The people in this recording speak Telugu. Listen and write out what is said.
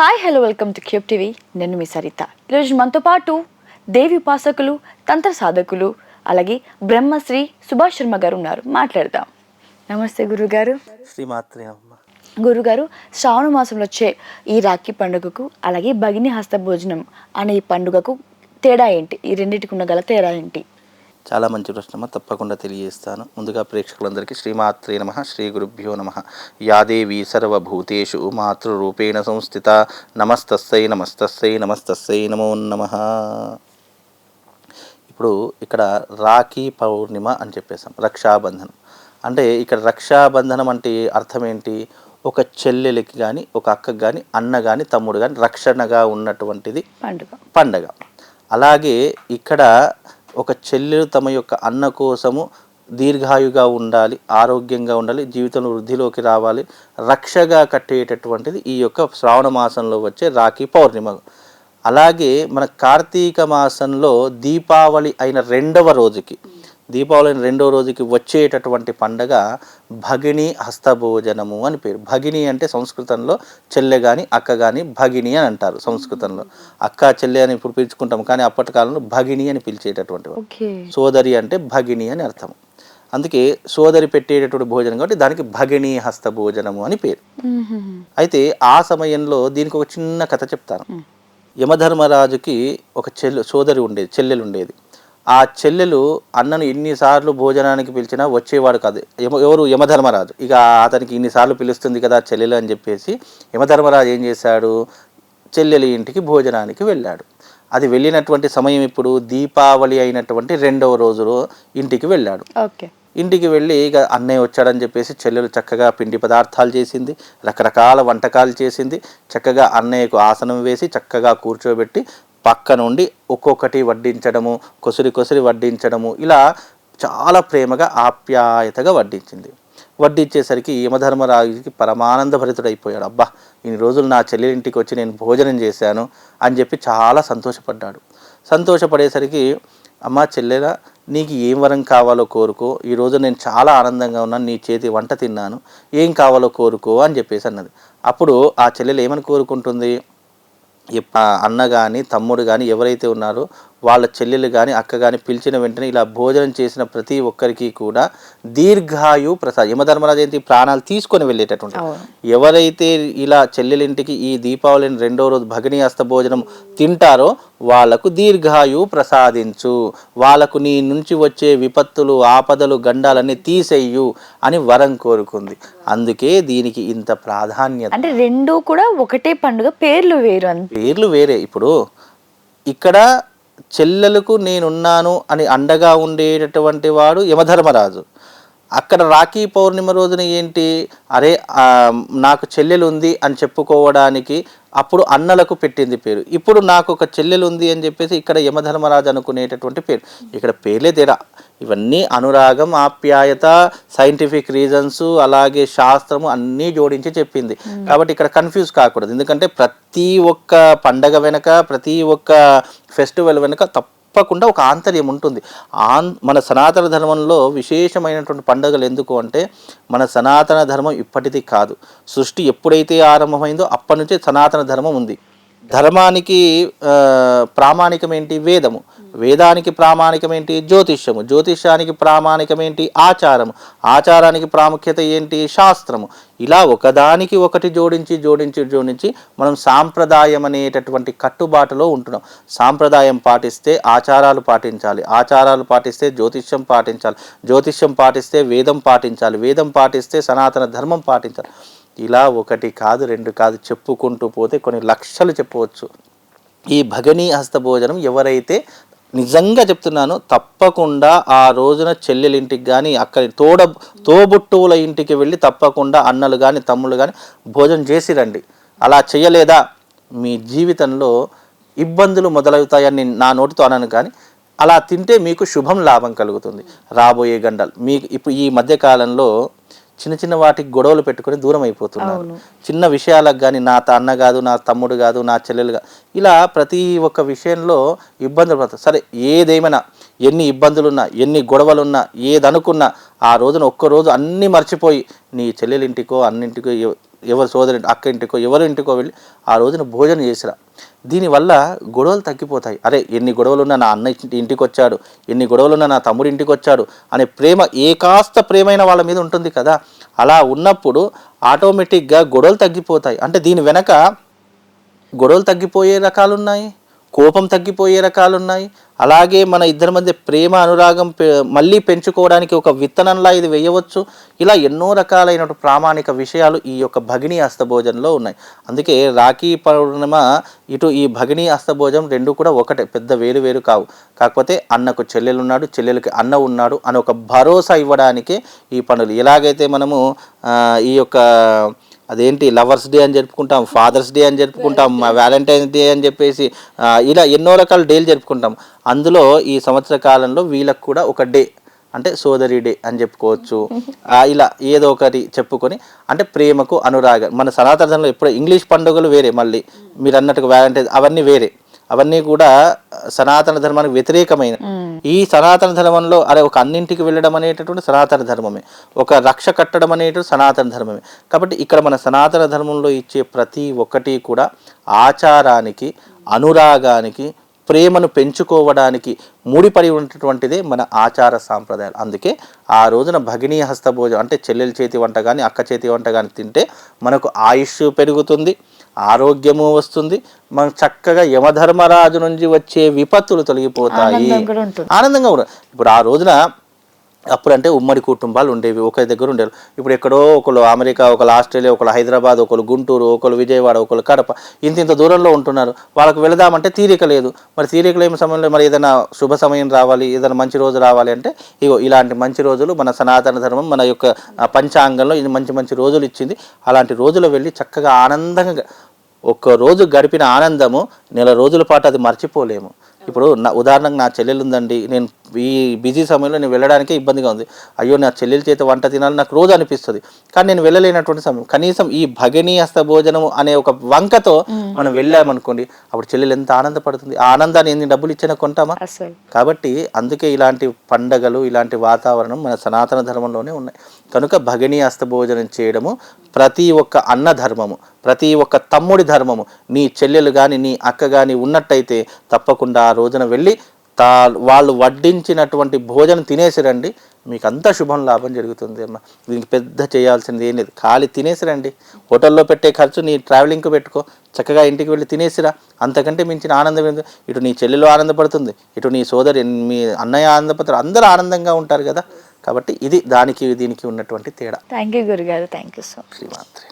Hi hello welcome to Cube TV నేను మీ సరిత. ఈరోజు మనతో పాటు దేవి ఉపాసకులు తంత్ర సాధకులు అలాగే బ్రహ్మశ్రీ సుభాష్ శర్మ గారు ఉన్నారు. మాట్లాడదాం. నమస్తే గురుగారు. శ్రీమాత్రే అమ్మ గురుగారు శ్రావణ మాసంలో వచ్చే ఈ రాఖీ పండుగకు అలాగే భగిని హస్త భోజనం అనే ఈ పండుగకు తేడా ఏంటి? ఈ రెండింటికి ఉన్న గల తేడా ఏంటి? చాలా మంచి ప్రశ్నమ్మ తప్పకుండా తెలియజేస్తాను. ముందుగా ప్రేక్షకులందరికీ శ్రీమాత్రే నమ శ్రీ గురుభ్యో నమ. యాదేవి సర్వభూతేషు మాతృరూపేణ సంస్థిత నమస్తస్సై నమస్తస్సై నమస్తస్సై నమో నమ. ఇప్పుడు ఇక్కడ రాఖీ పౌర్ణిమ అని చెప్పేసాం రక్షాబంధనం. అంటే ఇక్కడ రక్షాబంధనం అంటే అర్థం ఏంటి? ఒక చెల్లెలకి కానీ ఒక అక్కకి కానీ అన్న కానీ తమ్ముడు కానీ రక్షణగా ఉన్నటువంటిది పండుగ. పండగ. అలాగే ఇక్కడ ఒక చెల్లెలు తమ యొక్క అన్న కోసము దీర్ఘాయుగా ఉండాలి ఆరోగ్యంగా ఉండాలి జీవితంలో వృద్ధిలోకి రావాలి రక్షగా కట్టేటటువంటిది ఈ యొక్క శ్రావణ మాసంలో వచ్చే రాఖీ పౌర్ణిమ. అలాగే మన కార్తీక మాసంలో దీపావళి అయిన రెండవ రోజుకి దీపావళి రెండవ రోజుకి వచ్చేటటువంటి పండగ భగిని హస్తభోజనము అని పేరు. భగిని అంటే సంస్కృతంలో చెల్లె కానీ అక్క కానీ భగిని అని అంటారు సంస్కృతంలో. అక్క చెల్లె అని ఇప్పుడు పిలుచుకుంటాం కానీ అప్పటి కాలంలో భగిని అని పిలిచేటటువంటి సోదరి అంటే భగిని అని అర్థం అందుకే సోదరి పెట్టేటటువంటి భోజనం కాబట్టి దానికి భగిని హస్త భోజనము అని పేరు. అయితే ఆ సమయంలో దీనికి ఒక చిన్న కథ చెప్తాను. యమధర్మరాజుకి ఒక చెల్లె సోదరి ఉండేది చెల్లెలు ఉండేది. ఆ చెల్లెలు అన్నను ఎన్నిసార్లు భోజనానికి పిలిచినా వచ్చేవాడు కాదు. యమ ఎవరు? యమధర్మరాజు. ఇక అతనికి ఇన్నిసార్లు పిలుస్తుంది కదా చెల్లెలు అని చెప్పేసి యమధర్మరాజు ఏం చేశాడు? చెల్లెలి ఇంటికి భోజనానికి వెళ్ళాడు. అది వెళ్ళినటువంటి సమయం ఇప్పుడు దీపావళి అయినటువంటి రెండవ రోజు ఇంటికి వెళ్ళాడు. ఓకే. ఇంటికి వెళ్ళి ఇక అన్నయ్య వచ్చాడని చెప్పేసి చెల్లెలు చక్కగా పిండి పదార్థాలు చేసింది రకరకాల వంటకాలు చేసింది. చక్కగా అన్నయ్యకు ఆసనం వేసి చక్కగా కూర్చోబెట్టి పక్క నుండి ఒక్కొక్కటి వడ్డించడము కొసిరి కొసిరి వడ్డించడము ఇలా చాలా ప్రేమగా ఆప్యాయతగా వడ్డించింది. వడ్డించేసరికి యమధర్మరాజుకి పరమానంద భరితుడైపోయాడు అబ్బా ఇన్ని రోజులు నా చెల్లెలింటికి వచ్చి నేను భోజనం చేశాను అని చెప్పి చాలా సంతోషపడ్డాడు. సంతోషపడేసరికి అమ్మ చెల్లెల నీకు ఏం వరం కావాలో కోరుకో. ఈరోజు నేను చాలా ఆనందంగా ఉన్నాను నీ చేతి వంట తిన్నాను. ఏం కావాలో కోరుకో అని చెప్పేసి అన్నది. అప్పుడు ఆ చెల్లెలు ఏమని కోరుకుంటుంది? అన్న కానీ తమ్ముడు కానీ ఎవరైతే ఉన్నారో వాళ్ళ చెల్లెలు కానీ అక్క కానీ పిలిచిన వెంటనే ఇలా భోజనం చేసిన ప్రతి ఒక్కరికి కూడా దీర్ఘాయు ప్రసాద్ యమధర్మరాజు ఏంటి ప్రాణాలు తీసుకొని వెళ్ళేటటువంటి. ఎవరైతే ఇలా చెల్లెలింటికి ఈ దీపావళిని రెండో రోజు భగిని హస్త భోజనం తింటారో వాళ్ళకు దీర్ఘాయు ప్రసాదించు. వాళ్ళకు నీ నుంచి వచ్చే విపత్తులు ఆపదలు గండాలన్నీ తీసేయు అని వరం కోరుకుంది. అందుకే దీనికి ఇంత ప్రాధాన్యత. అంటే రెండు కూడా ఒకటే పండుగ పేర్లు వేరు పేర్లు వేరే. ఇప్పుడు ఇక్కడ చెల్లెలకు నేనున్నాను అని అండగా ఉండేటటువంటి వాడు యమధర్మరాజు. అక్కడ రాఖీ పౌర్ణిమ రోజున ఏంటి? అరే నాకు చెల్లెలు ఉంది అని చెప్పుకోవడానికి అప్పుడు అన్నలకు పెట్టింది పేరు. ఇప్పుడు నాకు ఒక చెల్లెలు ఉంది అని చెప్పేసి ఇక్కడ యమధర్మరాజు అనుకునేటటువంటి పేరు. ఇక్కడ పేర్లే తేడా. ఇవన్నీ అనురాగం ఆప్యాయత సైంటిఫిక్ రీజన్స్ అలాగే శాస్త్రము అన్నీ జోడించి చెప్పింది. కాబట్టి ఇక్కడ కన్ఫ్యూజ్ కాకూడదు. ఎందుకంటే ప్రతి ఒక్క పండగ వెనక ప్రతి ఒక్క ఫెస్టివల్ వెనక తప్పకుండా ఒక ఆంతర్యం ఉంటుంది. ఆన్ మన సనాతన ధర్మంలో విశేషమైనటువంటి పండుగలు ఎందుకు అంటే మన సనాతన ధర్మం ఇప్పటిది కాదు. సృష్టి ఎప్పుడైతే ఆరంభమైందో అప్పటి నుంచే సనాతన ధర్మం ఉంది. ధర్మానికి ప్రామాణికమేంటి ప్రామాణికం ఏంటి వేదము? వేదానికి ప్రామాణికం ఏంటి జ్యోతిష్యము? జ్యోతిష్యానికి ప్రామాణికం ఏంటి ఆచారము? ఆచారానికి ప్రాముఖ్యత ఏంటి శాస్త్రము? ఇలా ఒకదానికి ఒకటి జోడించి జోడించి జోడించి మనం సాంప్రదాయం అనేటటువంటి కట్టుబాటులో ఉంటున్నాం. సాంప్రదాయం పాటిస్తే ఆచారాలు పాటించాలి. ఆచారాలు పాటిస్తే జ్యోతిష్యం పాటించాలి. జ్యోతిష్యం పాటిస్తే వేదం పాటించాలి. వేదం పాటిస్తే సనాతన ధర్మం పాటించాలి. ఇలా ఒకటి కాదు రెండు కాదు చెప్పుకుంటూ పోతే కొన్ని లక్షలు చెప్పవచ్చు. ఈ భగనీ హస్త భోజనం ఎవరైతే నిజంగా చెప్తున్నాను తప్పకుండా ఆ రోజున చెల్లెలింటికి కానీ అక్కడి తోడ తోబుట్టువుల ఇంటికి వెళ్ళి తప్పకుండా అన్నలు కానీ తమ్ముళ్ళు కానీ భోజనం చేసి రండి అలా చేయలేదా? మీ జీవితంలో ఇబ్బందులు మొదలవుతాయని నా నోటితో అనను కానీ అలా తింటే మీకు శుభం లాభం కలుగుతుంది. రాబోయే గంటలు మీకు ఇప్పుడు ఈ మధ్యకాలంలో చిన్న చిన్న వాటికి గొడవలు పెట్టుకొని దూరం అయిపోతున్నారు. చిన్న విషయాలకు కానీ నా అన్న కాదు నా తమ్ముడు కాదు నా చెల్లెలు కాదు ఇలా ప్రతి ఒక్క విషయంలో ఇబ్బందులు పడతారు సరే ఏదేమైనా ఎన్ని ఇబ్బందులున్నా ఎన్ని గొడవలున్నా ఏదనుకున్నా ఆ రోజున ఒక్క రోజు అన్నీ మర్చిపోయి నీ చెల్లెలింటికో అన్నింటికో ఎవరి సోదరి అక్క ఇంటికో ఎవరి ఇంటికో వెళ్ళి ఆ రోజున భోజనం చేసిరా. దీనివల్ల గొడవలు తగ్గిపోతాయి. అరే ఎన్ని గొడవలు ఉన్నా నా అన్న ఇంటికి వచ్చాడు ఎన్ని గొడవలు ఉన్నా నా తమ్ముడు ఇంటికి వచ్చాడు అనే ప్రేమ ఏ కాస్త ప్రేమైన వాళ్ళ మీద ఉంటుంది కదా. అలా ఉన్నప్పుడు ఆటోమేటిక్గా గొడవలు తగ్గిపోతాయి. అంటే దీని వెనక గొడవలు తగ్గిపోయే రకాలు ఉన్నాయి కోపం తగ్గిపోయే రకాలు ఉన్నాయి అలాగే మన ఇద్దరి మధ్య ప్రేమ అనురాగం పె- మళ్ళీ పెంచుకోవడానికి ఒక విత్తనంలా ఇది వేయవచ్చు. ఇలా ఎన్నో రకాలైన ప్రామాణిక విషయాలు ఈ యొక్క భగిని అస్తభోజంలో ఉన్నాయి. అందుకే రాఖీ పౌర్ణిమ ఇటు ఈ భగిని అస్తభోజం రెండు కూడా ఒకటే పెద్ద వేరు వేరు కావు. కాకపోతే అన్నకు చెల్లెలు ఉన్నాడు చెల్లెలకి అన్న ఉన్నాడు అని ఒక భరోసా ఇవ్వడానికే ఈ పనులు. ఎలాగైతే మనము ఈ యొక్క అదేంటి లవర్స్ డే అని జరుపుకుంటాం ఫాదర్స్ డే అని జరుపుకుంటాం వ్యాలంటైన్స్ డే అని చెప్పేసి ఇలా ఎన్నో రకాల డేలు జరుపుకుంటాం. అందులో ఈ సంవత్సర కాలంలో వీళ్ళకు కూడా ఒక డే అంటే సోదరి డే అని చెప్పుకోవచ్చు. ఇలా ఏదో ఒకటి చెప్పుకొని అంటే ప్రేమకు అనురాగం. మన సనాతన ధర్మంలో ఎప్పుడు ఇంగ్లీష్ పండుగలు వేరే మళ్ళీ. మీరు అన్నట్టుగా వ్యాలంటైన్స్ అవన్నీ వేరే. అవన్నీ కూడా సనాతన ధర్మానికి వ్యతిరేకమైన ఈ సనాతన ధర్మంలో అరే ఒక అన్నింటికి వెళ్ళడం అనేటటువంటి సనాతన ధర్మమే. ఒక రక్ష కట్టడం అనేటువంటి సనాతన ధర్మమే. కాబట్టి ఇక్కడ మన సనాతన ధర్మంలో ఇచ్చే ప్రతి ఒక్కటి కూడా ఆచారానికి అనురాగానికి ప్రేమను పెంచుకోవడానికి ముడిపడి ఉన్నటువంటిదే మన ఆచార సాంప్రదాయాలు. అందుకే ఆ రోజున భగినీ హస్తభోజనం అంటే చెల్లెల చేతి వంట కానీ అక్క చేతి వంట కానీ తింటే మనకు ఆయుష్ పెరుగుతుంది. ఆరోగ్యము వస్తుంది. మనం చక్కగా యమధర్మరాజు నుంచి వచ్చే విపత్తులు తొలగిపోతాయి. ఆనందంగా కూడా ఇప్పుడు ఆ రోజున అప్పుడంటే ఉమ్మడి కుటుంబాలు ఉండేవి. ఒక దగ్గర ఉండేవి ఇప్పుడు ఎక్కడో ఒకళ్ళు అమెరికా ఒకళ్ళు ఆస్ట్రేలియా ఒకళ్ళు హైదరాబాద్ ఒకళ్ళు గుంటూరు ఒకళ్ళు విజయవాడ ఒకళ్ళు కడప ఇంత ఇంత దూరంలో ఉంటున్నారు. వాళ్ళకి వెళదామంటే తీరిక లేదు. మరి తీరిక లేని సమయంలో మరి ఏదైనా శుభ సమయం రావాలి ఏదైనా మంచి రోజు రావాలి అంటే ఇగో ఇలాంటి మంచి రోజులు మన సనాతన ధర్మం మన యొక్క పంచాంగంలో ఇది మంచి మంచి రోజులు ఇచ్చింది. అలాంటి రోజులు వెళ్ళి చక్కగా ఆనందంగా ఒక్క రోజు గడిపిన ఆనందము నెల రోజుల పాటు అది మర్చిపోలేము. ఇప్పుడు నా ఉదాహరణకు నా చెల్లెలు ఉందండి నేను ఈ బిజీ సమయంలో నేను వెళ్ళడానికే ఇబ్బందిగా ఉంది. అయ్యో నా చెల్లెల చేత వంట తినాలని నాకు రోజు అనిపిస్తుంది. కానీ నేను వెళ్ళలేనటువంటి సమయం. కనీసం ఈ భగినీ హస్త భోజనం అనే ఒక వంకతో మనం వెళ్ళామనుకోండి అప్పుడు చెల్లెలు ఎంత ఆనందపడుతుంది. ఆ ఆనందాన్ని ఎన్ని డబ్బులు ఇచ్చినా కొంటామా? కాబట్టి అందుకే ఇలాంటి పండగలు ఇలాంటి వాతావరణం మన సనాతన ధర్మంలోనే ఉన్నాయి. కనుక భగిని అస్తభోజనం చేయడము ప్రతి ఒక్క అన్న ధర్మము. ప్రతి ఒక్క తమ్ముడి ధర్మము నీ చెల్లెలు కానీ నీ అక్క కానీ ఉన్నట్టయితే తప్పకుండా ఆ రోజున వెళ్ళి తా వాళ్ళు వడ్డించినటువంటి భోజనం తినేసి రండి. మీకు అంతా శుభం లాభం జరుగుతుంది అమ్మ. దీనికి పెద్ద చేయాల్సింది ఏం లేదు. ఖాళీ తినేసి రండి. హోటల్లో పెట్టే ఖర్చు నీ ట్రావెలింగ్కి పెట్టుకో. చక్కగా ఇంటికి వెళ్ళి తినేసిరా అంతకంటే మించిన ఆనందం ఇటు నీ చెల్లెలు ఆనందపడుతుంది. ఇటు నీ సోదరి మీ అన్నయ్య ఆనందపడతారు అందరూ ఆనందంగా ఉంటారు కదా. కాబట్టి ఇది దానికి దీనికి ఉన్నటువంటి తేడా. థ్యాంక్ యూ గురుగారు. థ్యాంక్ యూ సో శ్రీమాత్రి